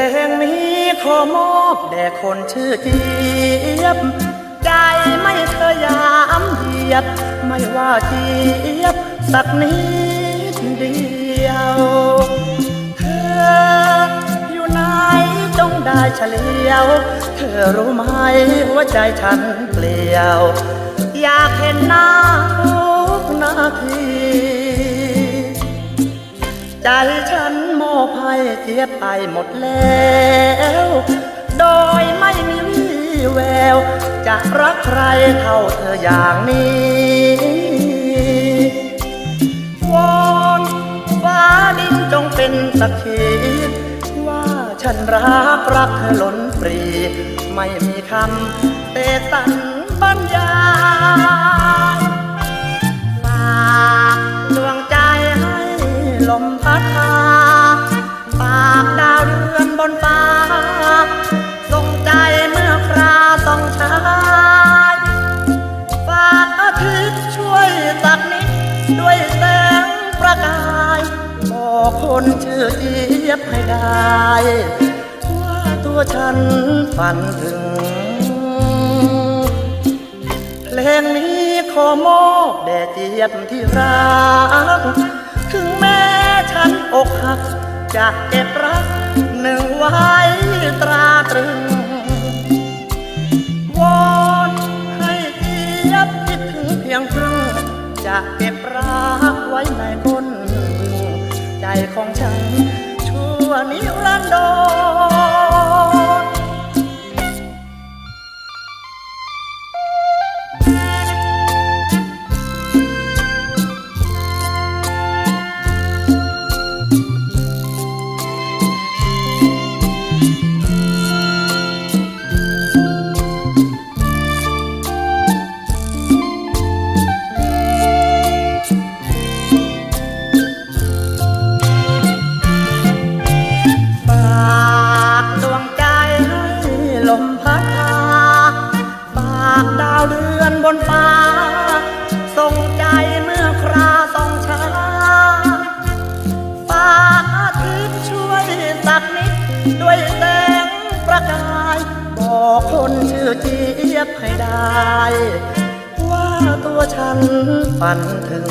ลงนี้ขอมอบแด่คนชื่อเจี๊ยบ ใจไม่เคยยามเหยียบ ไม่ว่าเจี๊ยบ สักนิดเดียว เธออยู่ไหนจงได้เฉลียว เธอรู้ไหมหัวใจฉันเปลี่ยว อยากเห็นหน้าทุกนาที ใจฉันมอ บให้เจี๊ยบไปหมดแล้ว โดยไม่มีวี่แวว จะรักใครเท่าเธออย่างนี้วอนฟ้าดินจงเป็นสักขีว่าฉันรักรักเธอล้นปรี ไม่มีคำเตะตันบรรยายฝากดวงใจให้ลมพัดพาากดาวเดือนบนฟ้าส่งใจเมื่อคราต้องชายฝากอาทิตย์ช่วยสักนิด ด้วยแสงประกายบอกคนชื่อเจี๊ยบให้ได้ ว่าตัวฉันฝันถึง เพลงนี้ขอมอบแด่เจี๊ยบที่รัก จะเก็บรักหนึ่งไว้ตราตรึงวอนให้เอียบคิดถึงเพียงครึ่งจะเก็บรักไว้ในก้นใจของฉันชั่วนิรันดร สักนิด ด้วยแสงประกาย บอกคนชื่อเจี๊ยบให้ได้ ว่าตัวฉันฝันถึง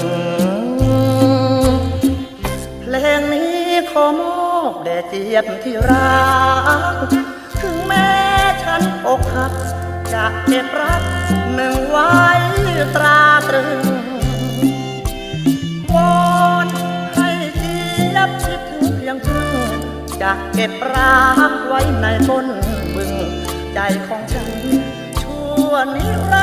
เพลงนี้ขอมอบแด่เจี๊ยบที่รัก ถึงแม้ฉันอกหัก จะเก็บรักหนึ่งไว้ตรา จะเก็บรักไว้ในต้นบึง ใจของฉันชั่วนิรันดร